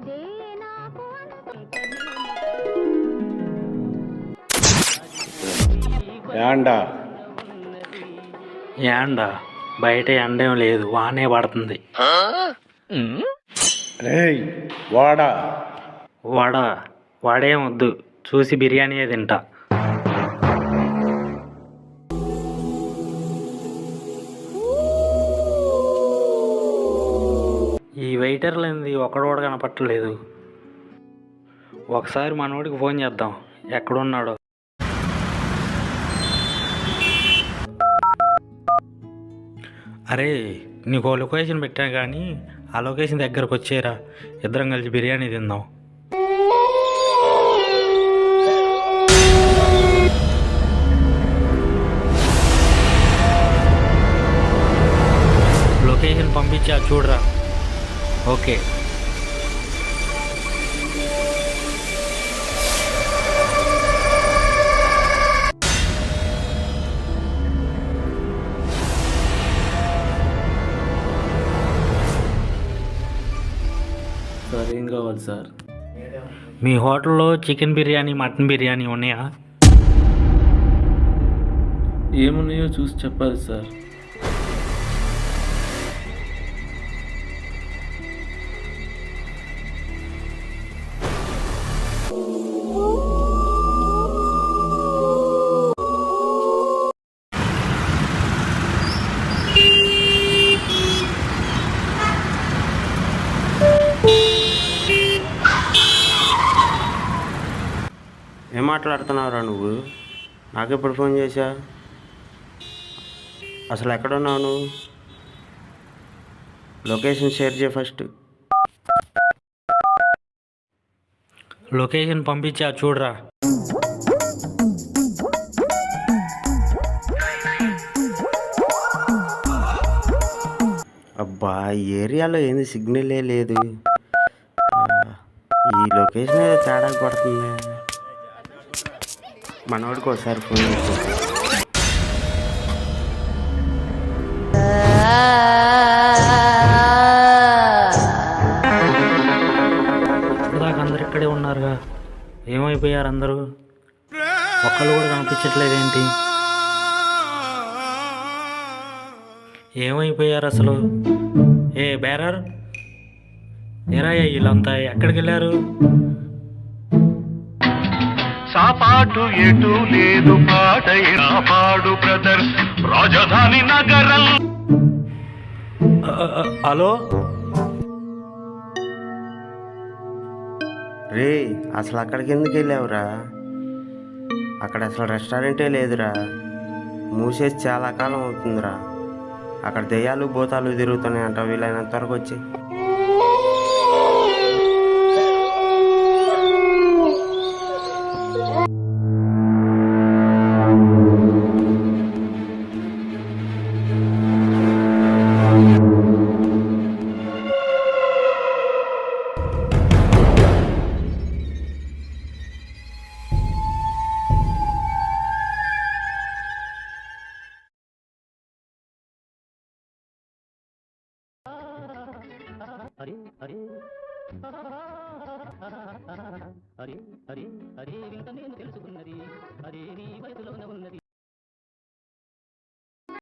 అదే నాకు బయట ఎండేం లేదు వానే పడుతుంది. వడ వాడా. వాడా వాడేం వద్దు చూసి బిర్యానీయే తింటా. ఈ వెయిటర్లు ఏంది కూడా కనపట్టలేదు. ఒకసారి మనోడికి ఫోన్ చేద్దాం. ఎక్కడున్నాడో. అరే నీకు లొకేషన్ పెట్టాను కానీ ఆ లొకేషన్ దగ్గరకు వచ్చేరా. ఇద్దరం కలిసి బిర్యానీ తిందాం. లొకేషన్ పంపించా చూడరా. ఓకే. సార్ ఏం కావాలి సార్? మీ హోటల్లో చికెన్ బిర్యానీ మటన్ బిర్యానీ ఉన్నాయా? ఏమున్నాయో చూసి చెప్పాలి సార్. మాట్లాడుతున్నావురా నువ్వు? నాకు ఎప్పుడు ఫోన్ చేశా? అసలు ఎక్కడున్నావు నువ్వు? లొకేషన్ షేర్ చేయ ఫస్ట్. లొకేషన్ పంపించా చూడరా. అబ్బా ఈ ఏరియాలో ఏంది సిగ్నలే లేదు. ఈ లొకేషన్ ఏదో తేడా పడుతుంది మనోడికి ఒకసారి ఫోన్ ఇప్పటిదాకా అందరు ఇక్కడే ఉన్నారుగా. ఏమైపోయారు అందరూ? ఒక్కళ్ళు కూడా కనిపించట్లేదు ఏంటి? ఏమైపోయారు అసలు? ఏ బేరర్? ఏరాయ్యా వీళ్ళంతా ఎక్కడికి వెళ్ళారు సాపాటు ఎటు లేదు పాట పాడు బ్రదర్స్ రాజధాని నగరం. హలో? రే అసలు అక్కడికి ఎందుకు వెళ్ళావురా? అక్కడ అసలు రెస్టారెంటే లేదురా. మూసేసి చాలా కాలం అవుతుందిరా. అక్కడ దెయ్యాలు భూతాలు తిరుగుతున్నాయి అంట వీలైనంత వరకు వచ్చి. अरे अरे। अरे।